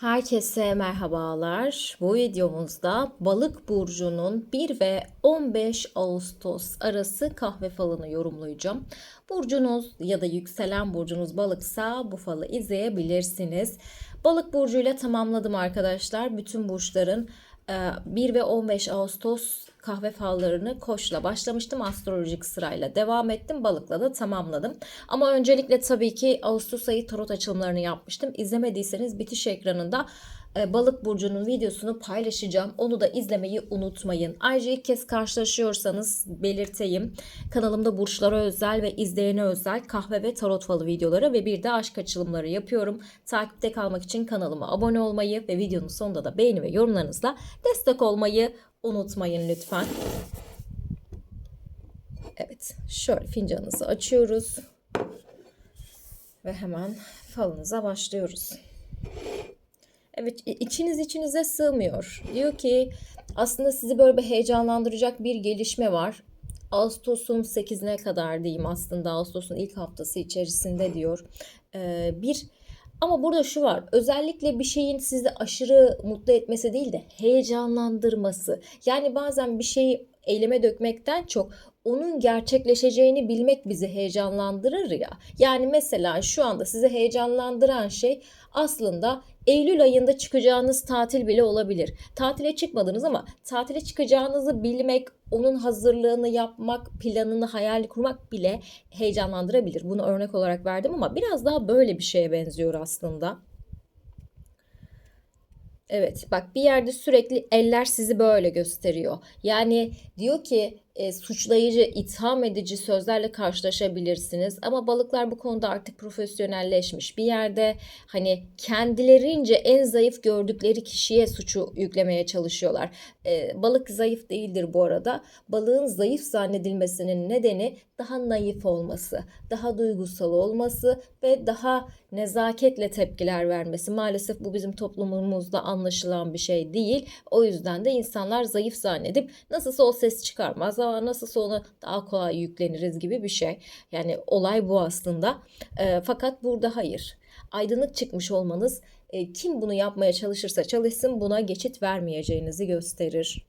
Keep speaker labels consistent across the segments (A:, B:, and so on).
A: Herkese merhabalar. Bu videomuzda Balık burcunun 1 ve 15 Ağustos arası kahve falını yorumlayacağım. Burcunuz ya da yükselen burcunuz balıksa bu falı izleyebilirsiniz. Balık burcuyla tamamladım arkadaşlar. Bütün burçların e, 1 ve 15 Ağustos kahve fallarını koçla başlamıştım. Astrolojik sırayla devam ettim. Balıkla da tamamladım. Ama öncelikle tabii ki Ağustos ayı tarot açılımlarını yapmıştım. İzlemediyseniz bitiş ekranında e, Balık burcunun videosunu paylaşacağım. Onu da izlemeyi unutmayın. Ayrıca ilk kez karşılaşıyorsanız belirteyim. Kanalımda burçlara özel ve izleyene özel kahve ve tarot falı videoları ve bir de aşk açılımları yapıyorum. Takipte kalmak için kanalıma abone olmayı ve videonun sonunda da beğeni ve yorumlarınızla destek olmayı unutmayın lütfen. Evet, şöyle fincanınızı açıyoruz. Ve hemen falınıza başlıyoruz. Evet, içiniz içinize sığmıyor. Diyor ki aslında sizi böyle bir heyecanlandıracak bir gelişme var. Ağustos'un 8'ine kadar diyeyim aslında Ağustos'un ilk haftası içerisinde diyor. Ee, bir ama burada şu var. Özellikle bir şeyin sizi aşırı mutlu etmesi değil de heyecanlandırması. Yani bazen bir şeyi eyleme dökmekten çok onun gerçekleşeceğini bilmek bizi heyecanlandırır ya. Yani mesela şu anda sizi heyecanlandıran şey aslında Eylül ayında çıkacağınız tatil bile olabilir. Tatile çıkmadınız ama tatile çıkacağınızı bilmek, onun hazırlığını yapmak, planını hayal kurmak bile heyecanlandırabilir. Bunu örnek olarak verdim ama biraz daha böyle bir şeye benziyor aslında. Evet bak bir yerde sürekli eller sizi böyle gösteriyor. Yani diyor ki e, suçlayıcı, itham edici sözlerle karşılaşabilirsiniz. Ama balıklar bu konuda artık profesyonelleşmiş. Bir yerde hani kendilerince en zayıf gördükleri kişiye suçu yüklemeye çalışıyorlar. E, balık zayıf değildir bu arada. Balığın zayıf zannedilmesinin nedeni daha naif olması, daha duygusal olması ve daha nezaketle tepkiler vermesi. Maalesef bu bizim toplumumuzda anlaşılan bir şey değil. O yüzden de insanlar zayıf zannedip nasılsa o ses çıkarmaz ama nasılsa ona daha kolay yükleniriz gibi bir şey. Yani olay bu aslında. E, fakat burada hayır. Aydınlık çıkmış olmanız e, kim bunu yapmaya çalışırsa çalışsın buna geçit vermeyeceğinizi gösterir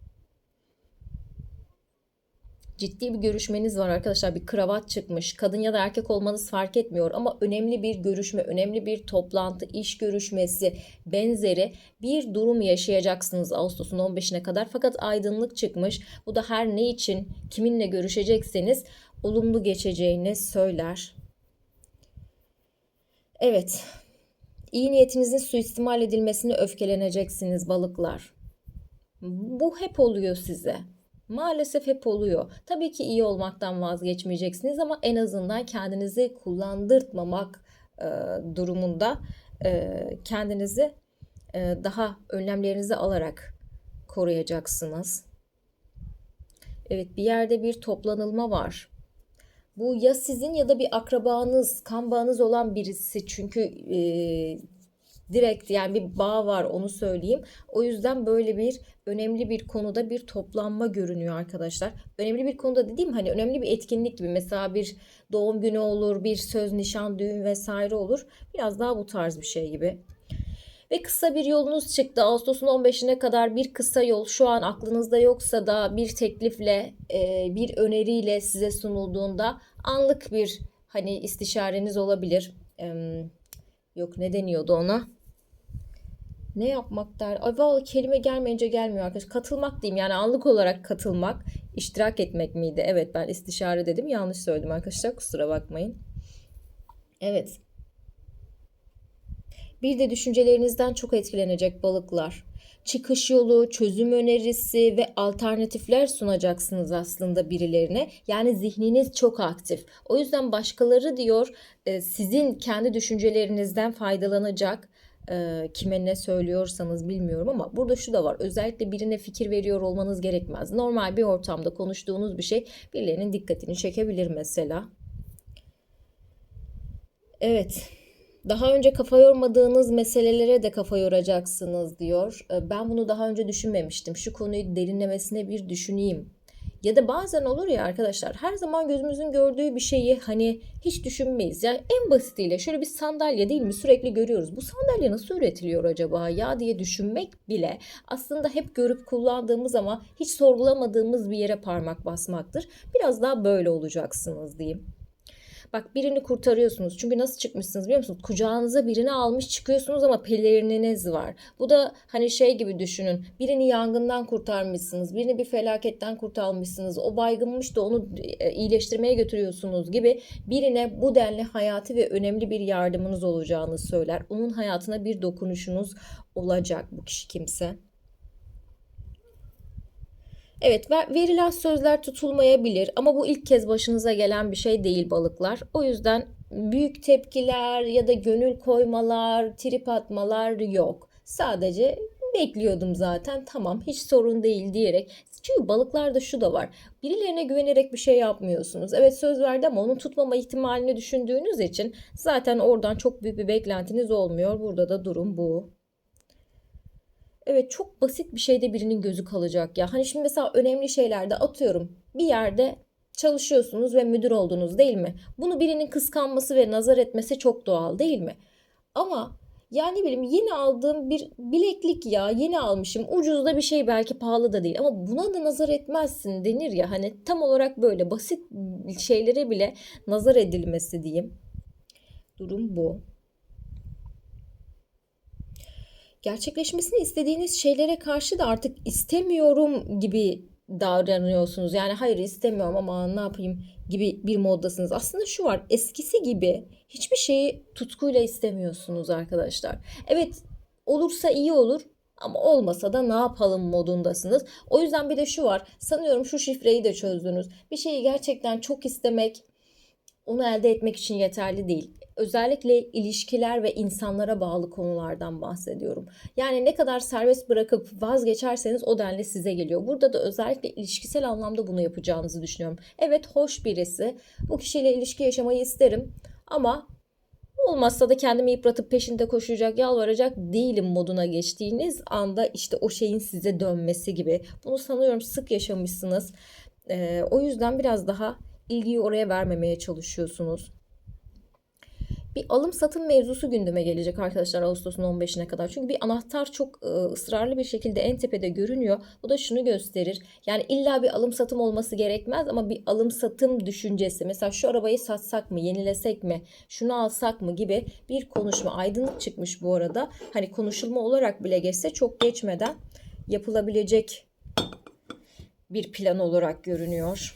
A: ciddi bir görüşmeniz var arkadaşlar. Bir kravat çıkmış. Kadın ya da erkek olmanız fark etmiyor ama önemli bir görüşme, önemli bir toplantı, iş görüşmesi benzeri bir durum yaşayacaksınız Ağustos'un 15'ine kadar. Fakat aydınlık çıkmış. Bu da her ne için, kiminle görüşecekseniz olumlu geçeceğini söyler. Evet. İyi niyetinizin suistimal edilmesine öfkeleneceksiniz balıklar. Bu hep oluyor size. Maalesef hep oluyor. Tabii ki iyi olmaktan vazgeçmeyeceksiniz ama en azından kendinizi kullandırtmamak e, durumunda e, kendinizi e, daha önlemlerinizi alarak koruyacaksınız. Evet bir yerde bir toplanılma var. Bu ya sizin ya da bir akrabanız, kan bağınız olan birisi. Çünkü e, direkt yani bir bağ var onu söyleyeyim. O yüzden böyle bir önemli bir konuda bir toplanma görünüyor arkadaşlar. Önemli bir konuda dediğim hani önemli bir etkinlik gibi mesela bir doğum günü olur, bir söz, nişan, düğün vesaire olur. Biraz daha bu tarz bir şey gibi. Ve kısa bir yolunuz çıktı. Ağustos'un 15'ine kadar bir kısa yol şu an aklınızda yoksa da bir teklifle, bir öneriyle size sunulduğunda anlık bir hani istişareniz olabilir. Yok ne deniyordu ona? Ne yapmak der. Ay vallahi kelime gelmeyince gelmiyor arkadaş. Katılmak diyeyim yani anlık olarak katılmak, iştirak etmek miydi? Evet ben istişare dedim. Yanlış söyledim arkadaşlar. Kusura bakmayın. Evet. Bir de düşüncelerinizden çok etkilenecek balıklar. Çıkış yolu, çözüm önerisi ve alternatifler sunacaksınız aslında birilerine. Yani zihniniz çok aktif. O yüzden başkaları diyor e, sizin kendi düşüncelerinizden faydalanacak e, kime ne söylüyorsanız bilmiyorum ama burada şu da var. Özellikle birine fikir veriyor olmanız gerekmez. Normal bir ortamda konuştuğunuz bir şey birilerinin dikkatini çekebilir mesela. Evet. Daha önce kafa yormadığınız meselelere de kafa yoracaksınız diyor. Ben bunu daha önce düşünmemiştim. Şu konuyu derinlemesine bir düşüneyim Ya da bazen olur ya arkadaşlar her zaman gözümüzün gördüğü bir şeyi hani hiç düşünmeyiz. Yani en basitiyle şöyle bir sandalye değil mi sürekli görüyoruz. Bu sandalye nasıl üretiliyor acaba ya diye düşünmek bile aslında hep görüp kullandığımız ama hiç sorgulamadığımız bir yere parmak basmaktır. Biraz daha böyle olacaksınız diyeyim. Bak birini kurtarıyorsunuz. Çünkü nasıl çıkmışsınız biliyor musunuz? Kucağınıza birini almış çıkıyorsunuz ama pelerininiz var. Bu da hani şey gibi düşünün. Birini yangından kurtarmışsınız. Birini bir felaketten kurtarmışsınız. O baygınmış da onu e, iyileştirmeye götürüyorsunuz gibi birine bu denli hayati ve önemli bir yardımınız olacağını söyler. Onun hayatına bir dokunuşunuz olacak bu kişi kimse. Evet verilen sözler tutulmayabilir ama bu ilk kez başınıza gelen bir şey değil balıklar. O yüzden büyük tepkiler ya da gönül koymalar, trip atmalar yok. Sadece bekliyordum zaten tamam hiç sorun değil diyerek. Çünkü balıklarda şu da var. Birilerine güvenerek bir şey yapmıyorsunuz. Evet söz verdi ama onu tutmama ihtimalini düşündüğünüz için zaten oradan çok büyük bir beklentiniz olmuyor. Burada da durum bu. Evet çok basit bir şeyde birinin gözü kalacak ya. Hani şimdi mesela önemli şeylerde atıyorum bir yerde çalışıyorsunuz ve müdür oldunuz değil mi? Bunu birinin kıskanması ve nazar etmesi çok doğal değil mi? Ama yani bileyim yeni aldığım bir bileklik ya yeni almışım ucuz da bir şey belki pahalı da değil ama buna da nazar etmezsin denir ya hani tam olarak böyle basit şeylere bile nazar edilmesi diyeyim. Durum bu gerçekleşmesini istediğiniz şeylere karşı da artık istemiyorum gibi davranıyorsunuz. Yani hayır istemiyorum ama ne yapayım gibi bir moddasınız. Aslında şu var eskisi gibi hiçbir şeyi tutkuyla istemiyorsunuz arkadaşlar. Evet olursa iyi olur ama olmasa da ne yapalım modundasınız. O yüzden bir de şu var. Sanıyorum şu şifreyi de çözdünüz. Bir şeyi gerçekten çok istemek onu elde etmek için yeterli değil özellikle ilişkiler ve insanlara bağlı konulardan bahsediyorum. Yani ne kadar serbest bırakıp vazgeçerseniz o denli size geliyor. Burada da özellikle ilişkisel anlamda bunu yapacağınızı düşünüyorum. Evet hoş birisi. Bu kişiyle ilişki yaşamayı isterim ama olmazsa da kendimi yıpratıp peşinde koşacak, yalvaracak değilim moduna geçtiğiniz anda işte o şeyin size dönmesi gibi. Bunu sanıyorum sık yaşamışsınız. Ee, o yüzden biraz daha ilgiyi oraya vermemeye çalışıyorsunuz bir alım satım mevzusu gündeme gelecek arkadaşlar Ağustos'un 15'ine kadar. Çünkü bir anahtar çok e, ısrarlı bir şekilde en tepede görünüyor. Bu da şunu gösterir. Yani illa bir alım satım olması gerekmez ama bir alım satım düşüncesi. Mesela şu arabayı satsak mı, yenilesek mi, şunu alsak mı gibi bir konuşma. Aydınlık çıkmış bu arada. Hani konuşulma olarak bile geçse çok geçmeden yapılabilecek bir plan olarak görünüyor.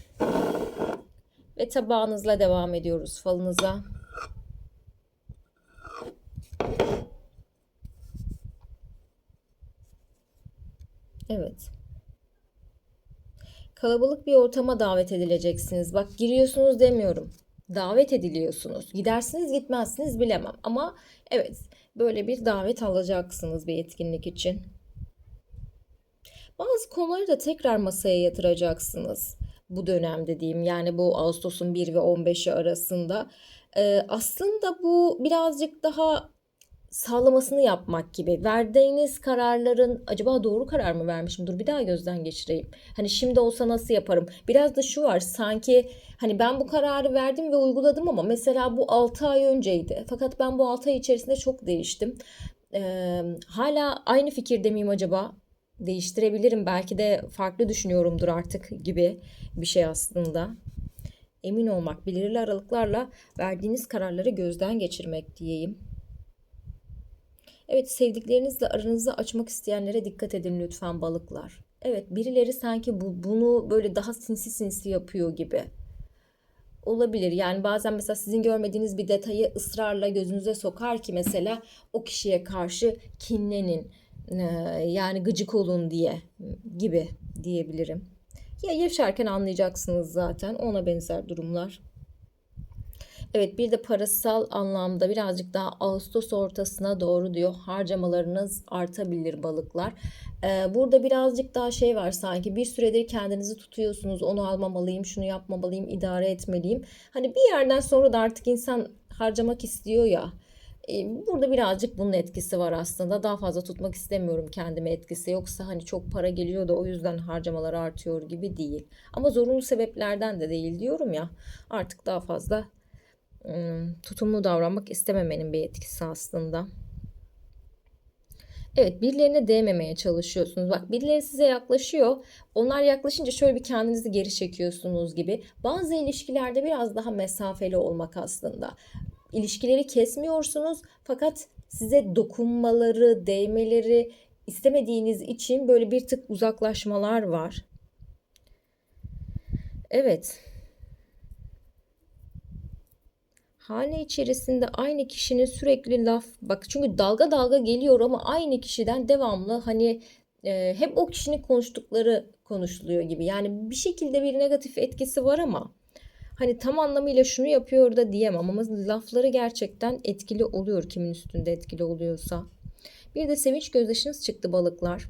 A: Ve tabağınızla devam ediyoruz falınıza. Evet. Kalabalık bir ortama davet edileceksiniz. Bak giriyorsunuz demiyorum. Davet ediliyorsunuz. Gidersiniz gitmezsiniz bilemem. Ama evet böyle bir davet alacaksınız bir etkinlik için. Bazı konuları da tekrar masaya yatıracaksınız bu dönemde diyeyim. Yani bu Ağustos'un 1 ve 15'i arasında. Ee, aslında bu birazcık daha sağlamasını yapmak gibi. Verdiğiniz kararların acaba doğru karar mı vermişim? Dur bir daha gözden geçireyim. Hani şimdi olsa nasıl yaparım? Biraz da şu var sanki hani ben bu kararı verdim ve uyguladım ama mesela bu 6 ay önceydi. Fakat ben bu 6 ay içerisinde çok değiştim. Ee, hala aynı fikirde miyim acaba? Değiştirebilirim. Belki de farklı düşünüyorumdur artık gibi bir şey aslında. Emin olmak, belirli aralıklarla verdiğiniz kararları gözden geçirmek diyeyim. Evet sevdiklerinizle aranızı açmak isteyenlere dikkat edin lütfen balıklar. Evet birileri sanki bu, bunu böyle daha sinsi sinsi yapıyor gibi. Olabilir yani bazen mesela sizin görmediğiniz bir detayı ısrarla gözünüze sokar ki mesela o kişiye karşı kinlenin yani gıcık olun diye gibi diyebilirim. Ya yaşarken anlayacaksınız zaten ona benzer durumlar. Evet bir de parasal anlamda birazcık daha Ağustos ortasına doğru diyor harcamalarınız artabilir balıklar. Ee, burada birazcık daha şey var sanki bir süredir kendinizi tutuyorsunuz onu almamalıyım şunu yapmamalıyım idare etmeliyim. Hani bir yerden sonra da artık insan harcamak istiyor ya E, Burada birazcık bunun etkisi var aslında. Daha fazla tutmak istemiyorum kendime etkisi. Yoksa hani çok para geliyor da o yüzden harcamalar artıyor gibi değil. Ama zorunlu sebeplerden de değil diyorum ya. Artık daha fazla tutumlu davranmak istememenin bir etkisi aslında. Evet, birilerine değmemeye çalışıyorsunuz. Bak, birileri size yaklaşıyor. Onlar yaklaşınca şöyle bir kendinizi geri çekiyorsunuz gibi. Bazı ilişkilerde biraz daha mesafeli olmak aslında. İlişkileri kesmiyorsunuz fakat size dokunmaları, değmeleri istemediğiniz için böyle bir tık uzaklaşmalar var. Evet. Hane içerisinde aynı kişinin sürekli laf bak çünkü dalga dalga geliyor ama aynı kişiden devamlı hani e, hep o kişinin konuştukları konuşuluyor gibi. Yani bir şekilde bir negatif etkisi var ama hani tam anlamıyla şunu yapıyor da diyemem ama lafları gerçekten etkili oluyor kimin üstünde etkili oluyorsa. Bir de sevinç gözyaşınız çıktı balıklar.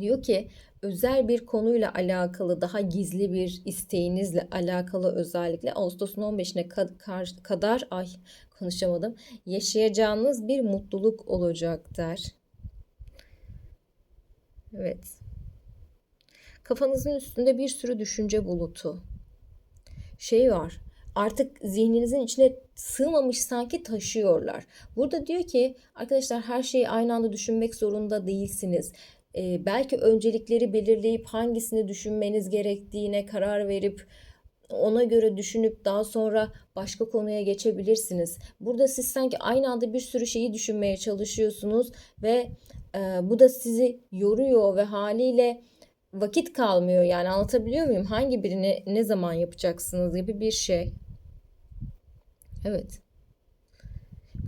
A: Diyor ki özel bir konuyla alakalı daha gizli bir isteğinizle alakalı özellikle Ağustos'un 15'ine kad- kadar ay konuşamadım yaşayacağınız bir mutluluk olacak der. Evet. Kafanızın üstünde bir sürü düşünce bulutu. Şey var. Artık zihninizin içine sığmamış sanki taşıyorlar. Burada diyor ki arkadaşlar her şeyi aynı anda düşünmek zorunda değilsiniz. Ee, belki öncelikleri belirleyip hangisini düşünmeniz gerektiğine karar verip ona göre düşünüp daha sonra başka konuya geçebilirsiniz. Burada siz sanki aynı anda bir sürü şeyi düşünmeye çalışıyorsunuz ve e, bu da sizi yoruyor ve haliyle vakit kalmıyor. Yani anlatabiliyor muyum? Hangi birini ne zaman yapacaksınız gibi bir şey. Evet.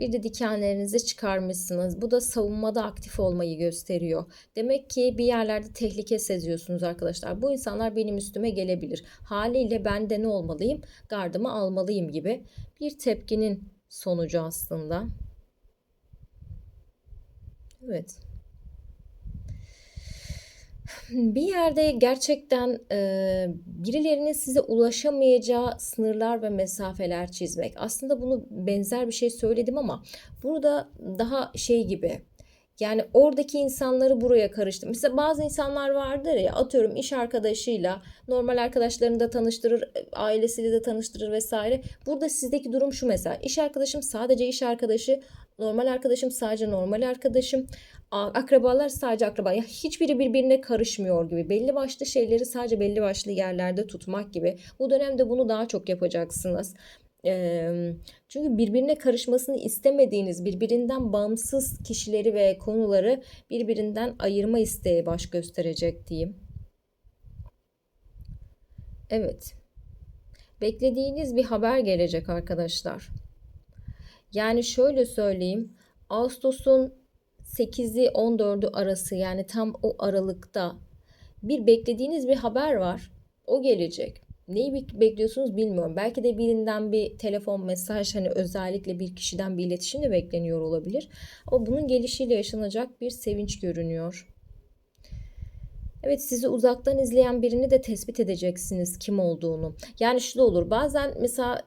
A: Bir de dikenlerinizi çıkarmışsınız. Bu da savunmada aktif olmayı gösteriyor. Demek ki bir yerlerde tehlike seziyorsunuz arkadaşlar. Bu insanlar benim üstüme gelebilir. Haliyle ben de ne olmalıyım? Gardımı almalıyım gibi bir tepkinin sonucu aslında. Evet. Bir yerde gerçekten e, birilerinin size ulaşamayacağı sınırlar ve mesafeler çizmek. Aslında bunu benzer bir şey söyledim ama burada daha şey gibi. Yani oradaki insanları buraya karıştı. Mesela bazı insanlar vardır ya atıyorum iş arkadaşıyla normal arkadaşlarını da tanıştırır, ailesiyle de tanıştırır vesaire. Burada sizdeki durum şu mesela. İş arkadaşım sadece iş arkadaşı, normal arkadaşım sadece normal arkadaşım, akrabalar sadece akraba. Ya hiçbiri birbirine karışmıyor gibi. Belli başlı şeyleri sadece belli başlı yerlerde tutmak gibi. Bu dönemde bunu daha çok yapacaksınız. Çünkü birbirine karışmasını istemediğiniz, birbirinden bağımsız kişileri ve konuları birbirinden ayırma isteği baş gösterecek diyeyim. Evet. Beklediğiniz bir haber gelecek arkadaşlar. Yani şöyle söyleyeyim. Ağustos'un 8'i 14'ü arası yani tam o aralıkta bir beklediğiniz bir haber var. O gelecek. Neyi bekliyorsunuz bilmiyorum. Belki de birinden bir telefon, mesaj hani özellikle bir kişiden bir iletişim de bekleniyor olabilir. Ama bunun gelişiyle yaşanacak bir sevinç görünüyor. Evet sizi uzaktan izleyen birini de tespit edeceksiniz kim olduğunu. Yani şu da olur. Bazen mesela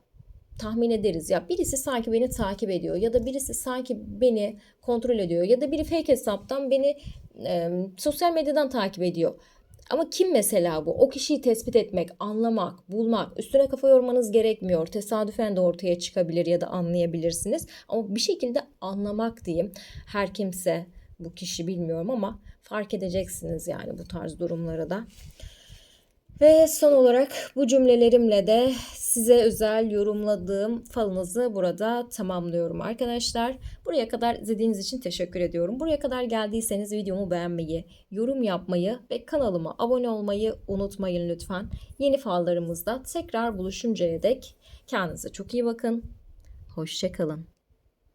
A: tahmin ederiz ya birisi sanki beni takip ediyor ya da birisi sanki beni kontrol ediyor ya da biri fake hesaptan beni e, sosyal medyadan takip ediyor. Ama kim mesela bu? O kişiyi tespit etmek, anlamak, bulmak, üstüne kafa yormanız gerekmiyor. Tesadüfen de ortaya çıkabilir ya da anlayabilirsiniz. Ama bir şekilde anlamak diyeyim. Her kimse bu kişi bilmiyorum ama fark edeceksiniz yani bu tarz durumları da. Ve son olarak bu cümlelerimle de size özel yorumladığım falınızı burada tamamlıyorum arkadaşlar. Buraya kadar izlediğiniz için teşekkür ediyorum. Buraya kadar geldiyseniz videomu beğenmeyi, yorum yapmayı ve kanalıma abone olmayı unutmayın lütfen. Yeni fallarımızda tekrar buluşuncaya dek kendinize çok iyi bakın. Hoşçakalın.